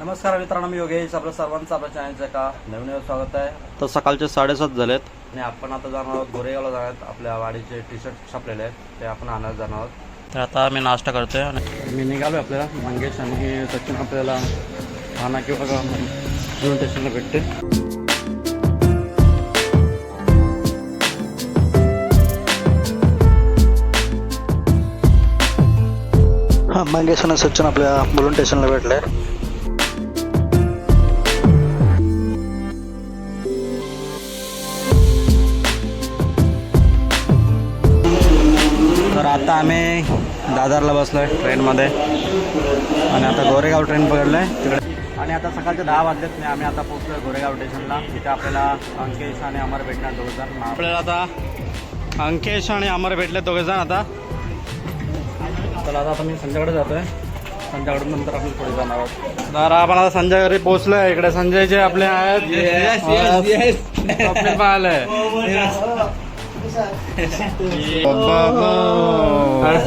नमस्कार मित्रांनो मी योगेश आपल्या सर्वांचं आपल्या चॅनलचं एका नवीन स्वागत आहे. तर सकाळचे साडेसात झालेत. आणि आपण आता जाणार आहोत गोरेगावला जाणार आहोत. आपल्या वाडीचे टी शर्ट छापलेले आहेत. ते आपण आणायला जाणार आहोत. तर आता मी नाश्ता करतोय आणि मी निघालो आपल्याला. मंगेश आणि सचिन आपल्याला खाना किंवा दोन स्टेशनला भेटते हां मंगेश आणि सचिन आपल्या बुलून स्टेशनला भेटले. आता आम्ही दादरला बसलोय ट्रेनमध्ये. आणि आता गोरेगाव ट्रेन पकडलोय तिकडे. आणि आता सकाळचे दहा वाजलेत नाही आम्ही आता पोहोचलोय गोरेगाव स्टेशनला. तिथे आपल्याला अंकेश आणि अमर भेटणार दोघे जण आपल्याला आता अंकेश आणि अमर भेटले दोघे जण आता. चला आता आता मी संजयकडे जातोय. संजयकडून नंतर आपण पुढे जाणार आहोत. तर आपण आता संजय घरी पोहोचलोय. इकडे संजयचे आपले आहेत. स्वप्नील पाहिलंय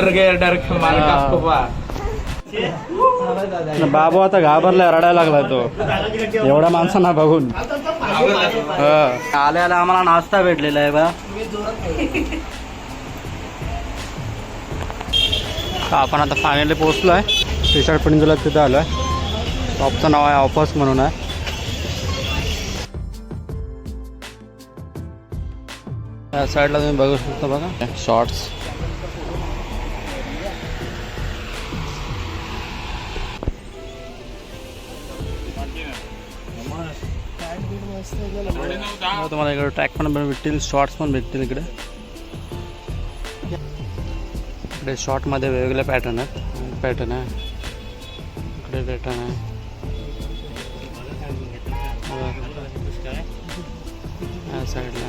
डर डर बाबू आता घाबरलाय रडायला लागलाय तो. एवढ्या माणसांना बघून. आल्याला आम्हाला नाश्ता भेटलेला आहे बा. आपण आता फायनली पोहोचलोय. टी शर्ट प्रिंजला तिथे आलोय. शॉपचं नाव आहे ऑफर्स म्हणून आहे. या साईडला तुम्ही बघू शकता बघा. शॉर्ट्स हो, तुम्हाला इकडे ट्रॅक पण भेटतील शॉर्ट्स पण भेटतील इकडे. इकडे शॉर्टमध्ये वेगवेगळे पॅटर्न आहेत. पॅटर्न आहे. इकडे पॅटर्न आहे. या साईडला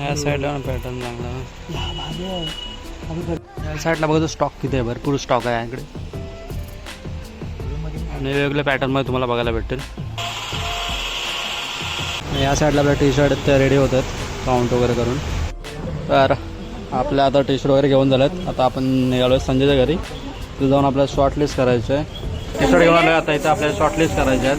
या साईडला पॅटर्न चांगला. या साईडला बघतो स्टॉक किती आहे भरपूर स्टॉक आहे इकडे आणि वेगवेगळ्या पॅटर्नमध्ये तुम्हाला बघायला भेटेल या साईडला आपल्या टी शर्ट ते रेडी होतात काउंट वगैरे करून. तर आपल्या आता टी शर्ट वगैरे घेऊन झालेत. आता आपण निघालो आहे संजयच्या घरी. तिथे जाऊन आपल्याला शॉर्ट लिस्ट करायचं आहे. टी शर्ट घेऊन आलो आता इथं आपल्याला शॉर्ट लिस्ट करायचे आहेत.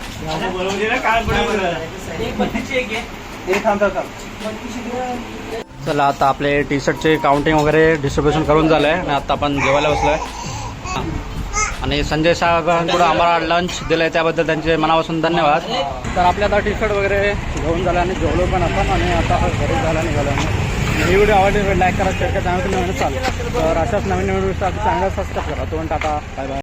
चला आता आपले टी शर्टचे काउंटिंग वगैरे डिस्ट्रीब्युशन करून झालं आहे आणि आता आपण जेवायला बसलो आहे आणि संजय साहेबांकडून आम्हाला लंच दिलं आहे त्याबद्दल त्यांचे मनापासून धन्यवाद. तर आपले आता टी शर्ट वगैरे घेऊन झालं आणि जेवलो पण आपण. आणि आता घरी जायला निघालो आम्ही. ही व्हिडिओ आवडली लाईक करा शेअर करा चॅनल नवीन चालेल तर अशाच नवीन नवीन व्हिडिओ चॅनल सबस्क्राईब करा. तो टाटा बाय बाय